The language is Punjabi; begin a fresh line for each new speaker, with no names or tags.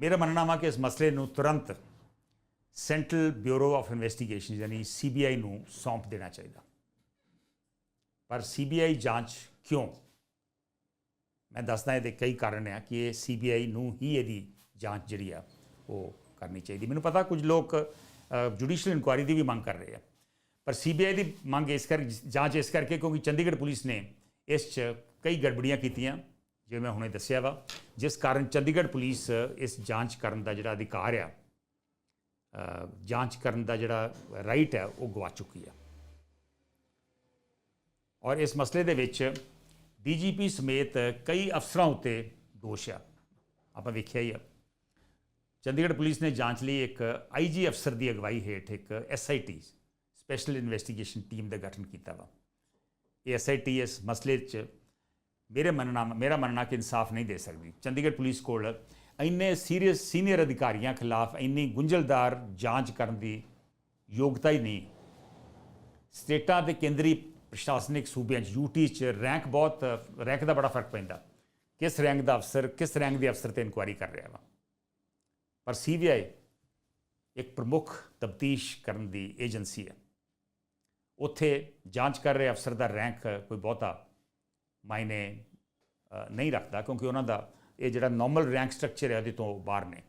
ਮੇਰਾ ਮੰਨਣਾ ਵਾ ਕਿ ਇਸ ਮਸਲੇ ਨੂੰ ਤੁਰੰਤ ਸੈਂਟਰਲ ਬਿਊਰੋ ਆਫ ਇਨਵੈਸਟੀਗੇਸ਼ਨ ਯਾਨੀ ਸੀਬੀਆਈ ਨੂੰ ਸੌਂਪ ਦੇਣਾ ਚਾਹੀਦਾ ਪਰ ਸੀਬੀਆਈ ਜਾਂਚ ਕਿਉਂ ਮੈਂ ਦੱਸਦਾ ਇਹਦੇ ਕਈ ਕਾਰਨ ਆ ਕਿ ਇਹ ਸੀਬੀਆਈ ਨੂੰ ਹੀ ਇਹਦੀ ਜਾਂਚ ਜਿਹੜੀ ਆ ਉਹ ਕਰਨੀ ਚਾਹੀਦੀ ਮੈਨੂੰ ਪਤਾ ਕੁਝ ਲੋਕ ਜੁਡੀਸ਼ੀਅਲ ਇਨਕੁਆਇਰੀ ਦੀ ਵੀ ਮੰਗ ਕਰ ਰਹੇ ਆ ਪਰ ਸੀਬੀਆਈ ਦੀ ਮੰਗ ਇਸ ਕਰ ਜਾਂਚ ਇਸ ਕਰਕੇ ਕਿਉਂਕਿ ਚੰਡੀਗੜ੍ਹ ਪੁਲਿਸ ਨੇ ਇਸ 'ਚ ਕਈ ਗੜਬੜੀਆਂ ਕੀਤੀਆਂ ਜਿਵੇਂ ਮੈਂ ਹੁਣੇ ਦੱਸਿਆ ਵਾ, ਜਿਸ ਕਾਰਨ ਚੰਡੀਗੜ੍ਹ ਪੁਲਿਸ ਇਸ ਜਾਂਚ ਕਰਨ ਦਾ ਜਿਹੜਾ ਅਧਿਕਾਰ ਆ ਜਾਂਚ ਕਰਨ ਦਾ ਜਿਹੜਾ ਰਾਈਟ ਹੈ ਉਹ ਗਵਾ ਚੁੱਕੀ ਆ। ਔਰ ਇਸ ਮਸਲੇ ਦੇ ਵਿੱਚ ਡੀਜੀਪੀ ਸਮੇਤ ਕਈ ਅਫਸਰਾਂ ਉੱਤੇ ਦੋਸ਼ ਆ। ਆਪਾਂ ਵੇਖਿਆ ਹੀ ਆ। ਚੰਡੀਗੜ੍ਹ ਪੁਲਿਸ ਨੇ ਜਾਂਚ ਲਈ ਇੱਕ ਆਈਜੀ ਅਫਸਰ ਦੀ ਅਗਵਾਈ ਹੇਠ ਇੱਕ ਐਸਆਈਟੀ ਸਪੈਸ਼ਲ ਇਨਵੈਸਟੀਗੇਸ਼ਨ ਟੀਮ ਦਾ ਗਠਨ ਕੀਤਾ ਵਾ। ਇਹ ਐਸਆਈਟੀ ਇਸ ਮਸਲੇ 'ਚ ਮੇਰੇ ਮੰਨਣਾ, ਮੇਰਾ ਮੰਨਣਾ ਕਿ ਇਨਸਾਫ ਨਹੀਂ ਦੇ ਸਕਦੀ। ਚੰਡੀਗੜ੍ਹ ਪੁਲਿਸ ਕੋਲ ਇੰਨੇ ਸੀਰੀਅਸ ਸੀਨੀਅਰ ਅਧਿਕਾਰੀਆਂ ਖਿਲਾਫ ਇੰਨੀ ਗੁੰਝਲਦਾਰ ਜਾਂਚ ਕਰਨ ਦੀ ਯੋਗਤਾ ਹੀ ਨਹੀਂ। ਸਟੇਟਾਂ ਤੇ ਕੇਂਦਰੀ ਪ੍ਰਸ਼ਾਸਨਿਕ ਸੂਬਿਆਂ 'ਚ ਯੂਟੀ 'ਚ ਰੈਂਕ ਬਹੁਤ, ਰੈਂਕ ਦਾ ਬੜਾ ਫ਼ਰਕ ਪੈਂਦਾ। ਕਿਸ ਰੈਂਕ ਦਾ ਅਫਸਰ, ਕਿਸ ਰੈਂਕ ਦੇ ਅਫਸਰ ਤੇ ਇਨਕੁਆਇਰੀ ਕਰ ਰਿਹਾ ਵਾ? ਪਰ ਸੀਬੀਆਈ ਇੱਕ ਪ੍ਰਮੁੱਖ ਤਫਤੀਸ਼ ਕਰਨ ਦੀ ਏਜੰਸੀ ਹੈ। ਉੱਥੇ ਜਾਂਚ ਕਰ ਰਹੇ ਅਫਸਰ ਦਾ ਰੈਂਕ ਕੋਈ ਬਹੁਤਾ ਮਾਇਨੇ ਨਹੀਂ ਰੱਖਦਾ ਕਿਉਂਕਿ ਉਹਨਾਂ ਦਾ ਇਹ ਜਿਹੜਾ ਨਾਰਮਲ ਰੈਂਕ ਸਟਰਕਚਰ ਹੈ ਉਹਦੇ ਤੋਂ ਬਾਹਰ ਨੇ।